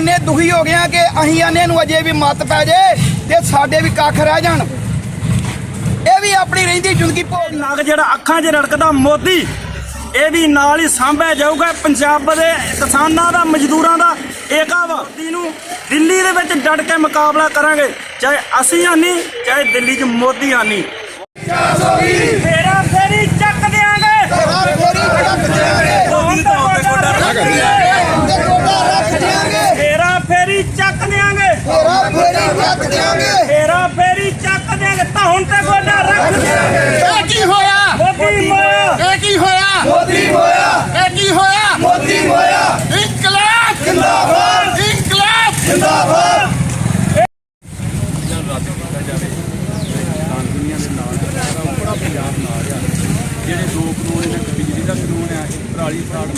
ਦੁਖੀ ਹੋ ਗਏ ਆ ਕਿ ਅਸੀਂ ਆਨੇ ਨੂੰ ਅਜੇ ਵੀ ਮੱਤ ਪੈ ਜੇ ਤੇ ਸਾਡੇ ਵੀ ਕੱਖ ਰਹਿ ਜਾਣ। ਇਹ ਵੀ ਆਪਣੀ ਰਹਿੰਦੀ ਜ਼ਿੰਦਗੀ ਭੋਗ ਨਗ ਜਿਹੜਾ ਅੱਖਾਂ 'ਚ ਰੜਕਦਾ ਮੋਦੀ ਇਹ ਵੀ ਨਾਲ ਹੀ ਸਾਂਭਿਆ ਜਾਊਗਾ ਪੰਜਾਬ ਦੇ ਕਿਸਾਨਾਂ ਦਾ ਮਜ਼ਦੂਰਾਂ ਦਾ। ਏਕਾ ਵਾ ਮੋਦੀ ਨੂੰ ਦਿੱਲੀ ਦੇ ਵਿੱਚ ਡਟ ਕੇ ਮੁਕਾਬਲਾ ਕਰਾਂਗੇ ਚਾਹੇ ਅਸੀਂ ਆਨੀ ਚਾਹੇ ਦਿੱਲੀ 'ਚ ਮੋਦੀ ਆਨੀ। ਜਿਹੜੇ ਦੋ ਕਾਨੂੰਨ ਇਹਨਾਂ ਦੇ ਬਿਜਲੀ ਦਾ ਕਾਨੂੰਨ ਆ ਇੱਕ ਪਰਾਲੀ ਫਰਾਡ ਦਾ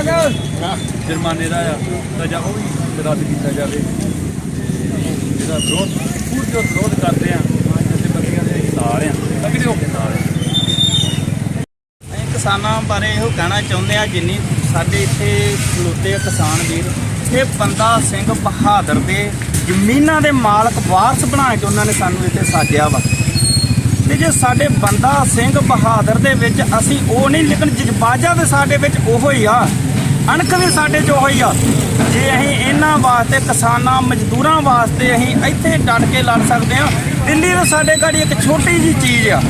ਜਿਹੜਾ ਜੁਰਮਾਨੇ ਦਾ ਆ ਸਜ਼ਾ ਉਹ ਵੀ ਰੱਦ ਕੀਤਾ ਜਾਵੇ। ਤੇ ਜਿਹਦਾ ਵਿਰੋਧ ਪੂਰੀ ਜੋ ਵਿਰੋਧ ਕਰਦੇ ਆ ਜਿੱਥੇ ਬੰਦੀਆਂ ਦੇ ਨਾਲ ਆ ਤਗੜੇ ਹੋ ਕੇ ਨਾਲ ਅਸੀਂ ਕਿਸਾਨਾਂ ਬਾਰੇ ਇਹੋ ਕਹਿਣਾ ਚਾਹੁੰਦੇ ਆ ਜਿੰਨੀ ਸਾਡੇ ਇੱਥੇ ਖਲੋਤੇ ਆ ਕਿਸਾਨ ਵੀਰ ਇਹ ਬੰਦਾ ਸਿੰਘ ਬਹਾਦਰ ਦੇ ਜ਼ਮੀਨਾਂ ਦੇ ਮਾਲਕ ਵਾਰਸ ਬਣਾ ਕੇ ਉਹਨਾਂ ਨੇ ਸਾਨੂੰ ਇੱਥੇ ਸਾਜਿਆ ਵਾ। ਤੇ ਜੇ ਸਾਡੇ ਬੰਦਾ ਸਿੰਘ ਬਹਾਦਰ ਦੇ ਵਿੱਚ ਅਸੀਂ ਉਹ ਨਹੀਂ, ਲੇਕਿਨ ਜਜ਼ਬਾਜ਼ਾ ਵੀ ਸਾਡੇ ਵਿੱਚ ਉਹੋ ਹੀ ਆ, ਅਣਖ ਵੀ ਸਾਡੇ 'ਚ ਉਹੋ ਹੀ ਆ। ਜੇ ਅਸੀਂ ਇਹਨਾਂ ਵਾਸਤੇ, ਕਿਸਾਨਾਂ, ਮਜ਼ਦੂਰਾਂ ਵਾਸਤੇ ਅਸੀਂ ਇੱਥੇ ਡਟ ਕੇ ਲੜ ਸਕਦੇ ਆ ਦਿੱਲੀ ਦੇ ਸਾਡੇ ਘੜੀ ਇੱਕ ਛੋਟੀ ਜੀ ਚੀਜ਼ ਆ।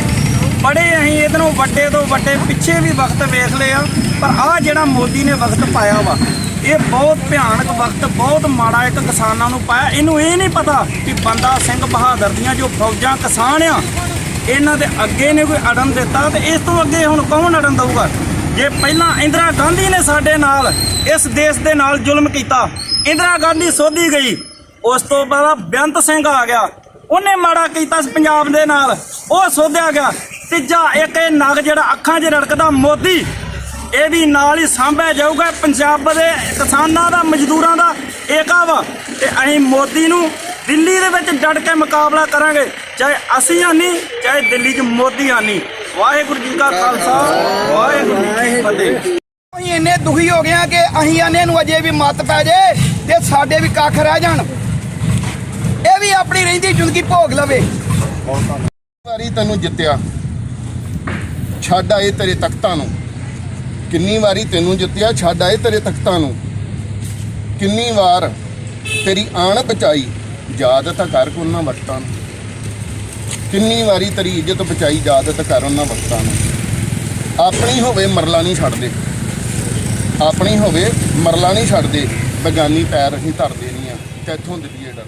ਬੜੇ ਅਸੀਂ ਇਹਦੋਂ ਵੱਡੇ ਤੋਂ ਵੱਡੇ, ਪਿੱਛੇ ਵੀ ਵਕਤ ਵੇਖ ਲਏ ਆ ਪਰ ਆ ਜਿਹੜਾ ਮੋਦੀ ਨੇ ਵਕਤ ਪਾਇਆ ਵਾ, ਇਹ ਬਹੁਤ ਭਿਆਨਕ ਵਕਤ, ਬਹੁਤ ਮਾੜਾ ਇੱਕ ਕਿਸਾਨਾਂ ਨੂੰ ਪਾਇਆ। ਇਹਨੂੰ ਇਹ ਨਹੀਂ ਪਤਾ ਕਿ ਬੰਦਾ ਸਿੰਘ ਬਹਾਦਰ ਦੀਆਂ ਜੋ ਫੌਜਾਂ ਕਿਸਾਨ ਆ ਇਹਨਾਂ ਦੇ ਅੱਗੇ ਨੇ ਕੋਈ ਅੜਨ ਦਿੱਤਾ ਤੇ ਇਸ ਤੋਂ ਅੱਗੇ ਹੁਣ ਕੌਣ ਅੜਨ ਦਊਗਾ? ਜੇ ਪਹਿਲਾਂ ਇੰਦਰਾ ਗਾਂਧੀ ਨੇ ਸਾਡੇ ਨਾਲ ਇਸ ਦੇਸ਼ ਦੇ ਨਾਲ ਜ਼ੁਲਮ ਕੀਤਾ, ਇੰਦਰਾ ਗਾਂਧੀ ਸੋਧੀ ਗਈ, ਉਸ ਤੋਂ ਬਾਅਦ ਬੇਅੰਤ ਸਿੰਘ ਆ ਗਿਆ। ਉਹਨੇ ਮਾੜਾ ਕੀਤਾ ਪੰਜਾਬ ਦੇ ਨਾਲ, ਉਹ ਸੋਧਿਆ ਗਿਆ। ਤੀਜਾ ਇੱਕ ਇਹ ਨਗ ਜਿਹੜਾ ਅੱਖਾਂ 'ਚ ਰੜਕਦਾ, ਮੋਦੀ ਇਹ ਵੀ ਨਾਲ ਹੀ ਸਾਂਭਿਆ ਜਾਊਗਾ। ਪੰਜਾਬ ਦੇ ਕਿਸਾਨਾਂ ਦਾ, ਮਜ਼ਦੂਰਾਂ ਦਾ ਏਕਾ ਵਾ ਤੇ ਅਸੀਂ ਮੋਦੀ ਨੂੰ ਦਿੱਲੀ ਦੇ ਵਿੱਚ ਡਟ ਕੇ ਮੁਕਾਬਲਾ ਕਰਾਂਗੇ। ਚਾਹੇ ਅਸੀਂ ਆਨੀ ਚਾਹੇ ਦਿੱਲੀ 'ਚ ਮੋਦੀ ਆਨੀ। ਵਾਹਿਗੁਰੂ ਜੀ ਕਾ ਖਾਲਸਾ ਵਾਹਿਗੁਰੂ ਜੀ ਕੀ ਫਤਿਹ। ਅਸੀਂ ਇੰਨੇ ਦੁਖੀ ਹੋ ਗਏ ਆ ਕਿ ਅਸੀਂ ਆਨੇ ਨੂੰ ਅਜੇ ਵੀ ਮੱਤ ਪੈ ਜੇ ਤੇ ਸਾਡੇ ਵੀ ਕੱਖ ਰਹਿ ਜਾਣ। ਇਹ ਵੀ ਆਪਣੀ ਰਹਿੰਦੀ ਜ਼ਿੰਦਗੀ ਭੋਗ ਲਵੇ। ਵਾਰੀ ਤੈਨੂੰ ਜਿੱਤਿਆ। ਛੱਡ ਆਏ ਤੇਰੇ ਤਖਤਾਂ ਨੂੰ। ਕਿੰਨੀ ਵਾਰੀ ਤੈਨੂੰ ਜਿੱਤਿਆ ਛੱਡ ਆਏ ਤੇਰੇ ਤਖਤਾਂ ਨੂੰ। ਕਿੰਨੀ ਵਾਰ ਤੇਰੀ ਆਣ ਬਚਾਈ ਯਾਦ ਤਾਂ ਕਰ ਕੋ ਉਹਨਾਂ ਵਕਤਾਂ ਨੂੰ। ਕਿੰਨੀ ਵਾਰੀ ਤੇਰੀ ਇੱਜ਼ਤ ਬਚਾਈ ਜਾਦਤ ਕਰ ਉਹਨਾਂ ਵਕਤਾਂ ਨੂੰ। ਆਪਣੀ ਹੋਵੇ ਮਰਲਾ ਨਹੀਂ ਛੱਡਦੇ। ਆਪਣੀ ਹੋਵੇ ਮਰਲਾ ਨਹੀਂ ਛੱਡਦੇ। ਬਗਾਨੀ ਪੈਰ ਅਸੀਂ ਧਰਦੇ ਨਹੀਂ ਆ। ਕਿੱਥੋਂ ਦਿੱਲੀਏ ਡਰ।